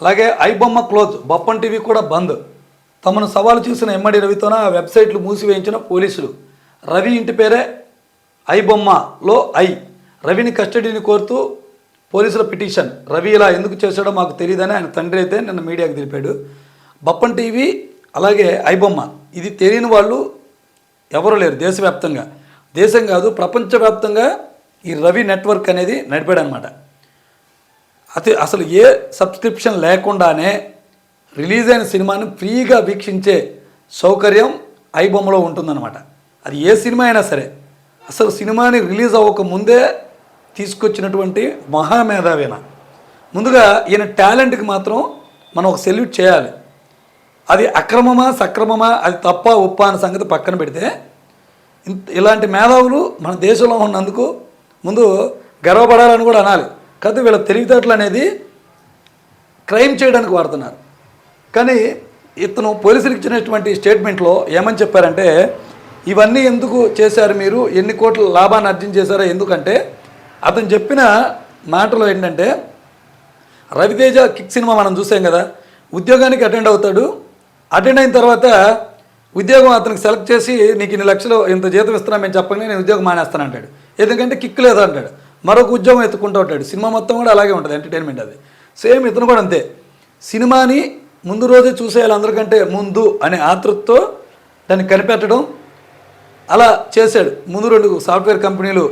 అలాగే iBomma close Boppan TV కూడా బంద్. తమను సవాలు చూసిన ఎమ్మడి రవితోన ఆ వెబ్సైట్లు మూసివేయించిన పోలీసులు. రవి ఇంటి పేరే ఐబొమ్మలో ఐ. రవిని కస్టడీని కోరుతూ పోలీసుల పిటిషన్. రవి ఇలా ఎందుకు చేశాడో మాకు తెలియదని ఆయన తండ్రి అయితే నిన్న మీడియాకు తెలిపాడు. బప్పన్ టీవీ అలాగే ఐబొమ్మ ఇది తెలియని వాళ్ళు ఎవరు లేరు దేశవ్యాప్తంగా. దేశం కాదు ప్రపంచవ్యాప్తంగా ఈ రవి నెట్వర్క్ అనేది నడిపాడు అనమాట అతి అసలు ఏ సబ్స్క్రిప్షన్ లేకుండానే రిలీజ్ అయిన సినిమాని ఫ్రీగా వీక్షించే సౌకర్యం ఐబొమ్మలో ఉంటుందన్నమాట. అది ఏ సినిమా అయినా సరే. అసలు సినిమాని రిలీజ్ అవ్వక ముందే తీసుకొచ్చినటువంటి మహామేధావిన. ముందుగా ఈయన టాలెంట్కి మాత్రం మనం ఒక సెల్యూట్ చేయాలి. అది అక్రమమా సక్రమమా అది తప్ప ఉప్ప అనే సంగతి పక్కన పెడితే ఇంత ఇలాంటి మేధావులు మన దేశంలో ఉన్నందుకు ముందు గర్వపడాలని కూడా అనాలి. కాదు వీళ్ళ తెలివితేటలు అనేది క్రైమ్ చేయడానికి వాడుతున్నారు. కానీ ఇతను పోలీసులకు ఇచ్చినటువంటి స్టేట్మెంట్లో ఏమని చెప్పారంటే ఇవన్నీ ఎందుకు చేశారు మీరు? ఎన్ని కోట్ల లాభాన్ని అర్జన చేశారో? ఎందుకంటే అతను చెప్పిన మాటలో ఏంటంటే రవితేజ కిక్ సినిమా మనం చూసాం కదా ఉద్యోగానికి అటెండ్ అవుతాడు. అటెండ్ అయిన తర్వాత ఉద్యోగం అతనికి సెలెక్ట్ చేసి నీకు ఇన్ని లక్షలు ఇంత జీతం ఇస్తున్నా మేము చెప్పగానే నేను ఉద్యోగం మానేస్తాను అంటాడు. ఎందుకంటే కిక్ లేదు అంటాడు. మరొక ఉద్యోగం ఎత్తుకుంటూ ఉంటాడు. సినిమా మొత్తం కూడా అలాగే ఉంటుంది ఎంటర్టైన్మెంట్ అది. సేమ్ ఇతను కూడా అంతే. సినిమాని ముందు రోజే చూసేయాలి అందరికంటే ముందు అనే ఆతృతతో దాన్ని కనిపెట్టడం అలా చేశాడు. ముందు రెండు సాఫ్ట్వేర్ కంపెనీలు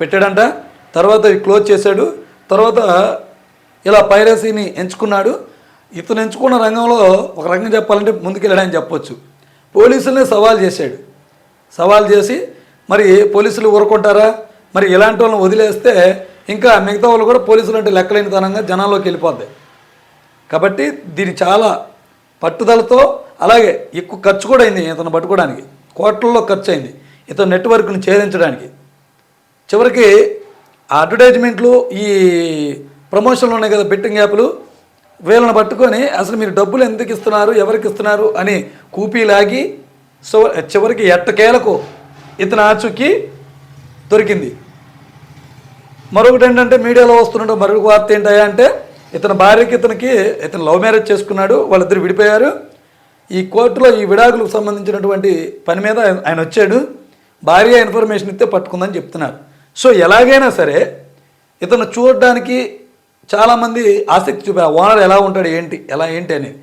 పెట్టాడంట తర్వాత క్లోజ్ చేశాడు తర్వాత ఇలా పైరసీని ఎంచుకున్నాడు. ఇతను ఎంచుకున్న రంగంలో ఒక రంగం చెప్పాలంటే ముందుకెళ్ళాడని చెప్పొచ్చు. పోలీసులనే సవాల్ చేశాడు. సవాల్ చేసి మరి పోలీసులు ఊరుకుంటారా? మరి ఇలాంటి వాళ్ళని వదిలేస్తే ఇంకా మిగతా వాళ్ళు కూడా పోలీసులు అంటే లెక్కలేనితనంగా జనాల్లోకి వెళ్ళిపోద్ది. కాబట్టి దీని చాలా పట్టుదలతో అలాగే ఎక్కువ ఖర్చు కూడా అయింది ఇతను పట్టుకోవడానికి. కోట్లలో ఖర్చు అయింది. ఇతను నెట్వర్క్ని ఛేదించడానికి. చివరికి ఆ అడ్వర్టైజ్మెంట్లు ఈ ప్రమోషన్లు ఉన్నాయి కదా బెట్టింగ్ యాప్లు వీళ్ళని పట్టుకొని అసలు మీరు డబ్బులు ఎందుకు ఇస్తున్నారు ఎవరికి ఇస్తున్నారు అని కూపీ లాగి సో చివరికి ఎట్టకేలకు ఇతను ఆచూకి దొరికింది. మరొకటి ఏంటంటే మీడియాలో వస్తున్న మరొక వార్త ఏంటయ్యా అంటే ఇతని భార్యకి ఇతనికి ఇతను లవ్ మ్యారేజ్ చేసుకున్నాడు వాళ్ళిద్దరు విడిపోయారు. ఈ కోర్టులో ఈ విడాకులకు సంబంధించినటువంటి పని మీద ఆయన- వచ్చాడు. భార్య ఇన్ఫర్మేషన్ ఇస్తే పట్టుకుందని చెప్తున్నారు. సో ఎలాగైనా సరే ఇతను చూడడానికి చాలామంది ఆసక్తి చూపారు ఓనర్ ఎలా ఉంటాడు ఏంటి ఎలా ఏంటి అనేది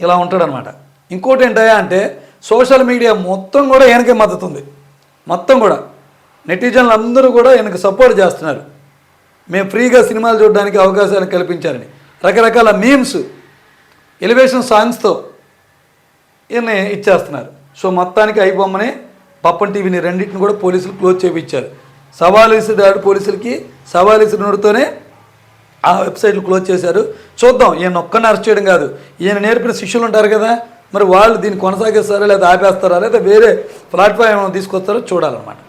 ఇలా ఉంటాడనమాట. ఇంకోటి ఏంటయ్యా అంటే సోషల్ మీడియా మొత్తం కూడా వెనకే మద్దతు ఉంది. మొత్తం కూడా. నెటిజన్లు అందరూ కూడా ఈయనకు సపోర్ట్ చేస్తున్నారు. మేము ఫ్రీగా సినిమాలు చూడడానికి అవకాశాలు కల్పించారని. రకరకాల మీమ్స్ ఎలివేషన్ సాంగ్స్తో ఈయన్ని ఇచ్చేస్తున్నారు. సో మొత్తానికి అయిపోమని పప్పన్ టీవీని రెండింటిని కూడా పోలీసులు క్లోజ్ చేయించారు సవాల్ విసిరాడు పోలీసులకి సవాల్ విసిరినోడితోనే ఆ వెబ్సైట్లు క్లోజ్ చేశారు. చూద్దాం ఈయన ఒక్కడిని అరెస్ట్ చేయడం కాదు. ఈయన నేర్పిన శిష్యులు ఉంటారు కదా మరి వాళ్ళు దీన్ని కొనసాగిస్తారా లేదా ఆపేస్తారా లేదా వేరే ప్లాట్ఫామ్ ఏమైనా తీసుకొస్తారో చూడాలన్నమాట.